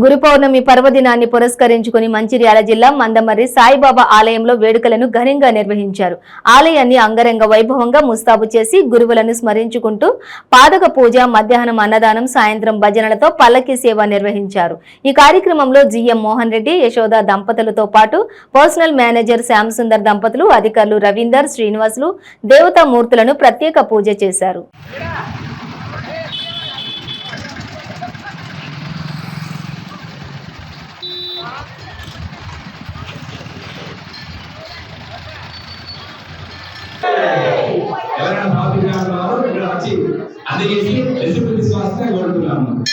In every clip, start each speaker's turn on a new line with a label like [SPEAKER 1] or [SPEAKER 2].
[SPEAKER 1] గురు పౌర్ణమి పర్వదినాన్ని పురస్కరించుకుని మంచిర్యాల జిల్లా మందమర్రి సాయిబాబా ఆలయంలో వేడుకలను ఘనంగా నిర్వహించారు. ఆలయాన్ని అంగరంగ వైభవంగా ముస్తాబు చేసి గురువులను స్మరించుకుంటూ పాదక పూజ మధ్యాహ్నం అన్నదానం సాయంత్రం భజనలతో పల్లకి సేవ నిర్వహించారు. ఈ కార్యక్రమంలో జిఎం మోహన్ రెడ్డి యశోద దంపతులతో పాటు పర్సనల్ మేనేజర్ శ్యామ్ సుందర్ దంపతులు అధికారులు రవీందర్ శ్రీనివాసులు దేవతామూర్తులను ప్రత్యేక పూజ చేశారు.
[SPEAKER 2] ఇక్కడ వచ్చి అందజేసి రెసిపీ కోరుతున్నాము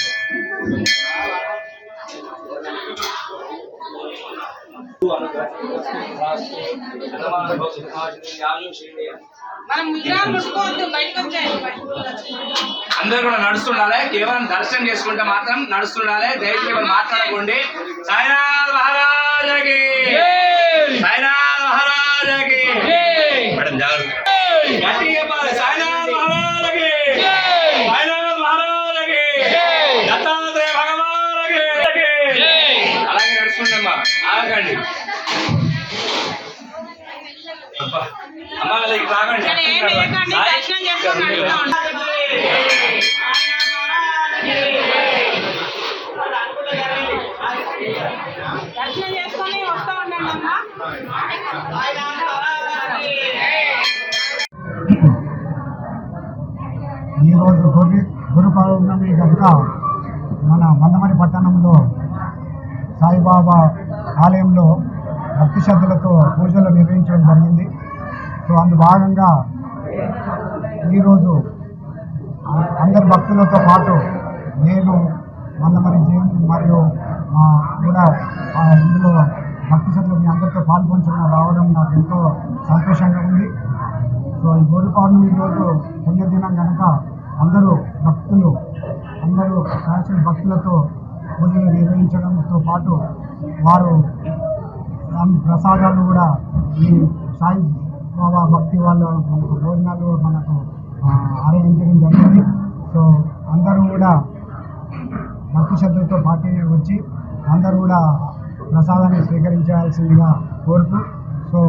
[SPEAKER 3] వచ్చాయి
[SPEAKER 4] అందరూ కూడా నడుస్తుండాలి కేవలం దర్శనం చేసుకుంటే మాత్రం నడుస్తుండాలి దయచేసి మాట్లాడకండి. సాయినాథ్ మహారాజకి!
[SPEAKER 3] దర్శనం చేసుకుని వస్తా ఉండండి
[SPEAKER 5] ఈరోజు గురి గురు పౌర్ణమి కనుక మన మందమరి పట్టణంలో సాయిబాబా ఆలయంలో భక్తి శ్రద్ధలతో పూజలు నిర్వహించడం జరిగింది. సో అందు భాగంగా ఈరోజు అందరి భక్తులతో పాటు నేను మందమరి జైన్ మరియు కూడా ఇందులో భక్తి శ్రద్ధలు మీ అందరితో పాల్పంచడం రావడం నాకు ఎంతో సంతోషంగా ఉంది. సో ఈ గురు పౌర్ణమి రోజు పుణ్యదినం కనుక అందరూ భక్తులు అందరూ కాసిన భక్తులతో పూజలు నిర్వహించడంతో పాటు వారు అన్ని ప్రసాదాలు కూడా ఈ సాయి బాబా భక్తి వాళ్ళ మనకు భోజనాలు మనకు అరేంజ్ చేయడం జరిగింది. సో అందరూ కూడా భక్తి శ్రద్ధలతో పార్టీ వచ్చి అందరూ కూడా ప్రసాదాన్ని స్వీకరించాల్సిందిగా కోరుతూ సో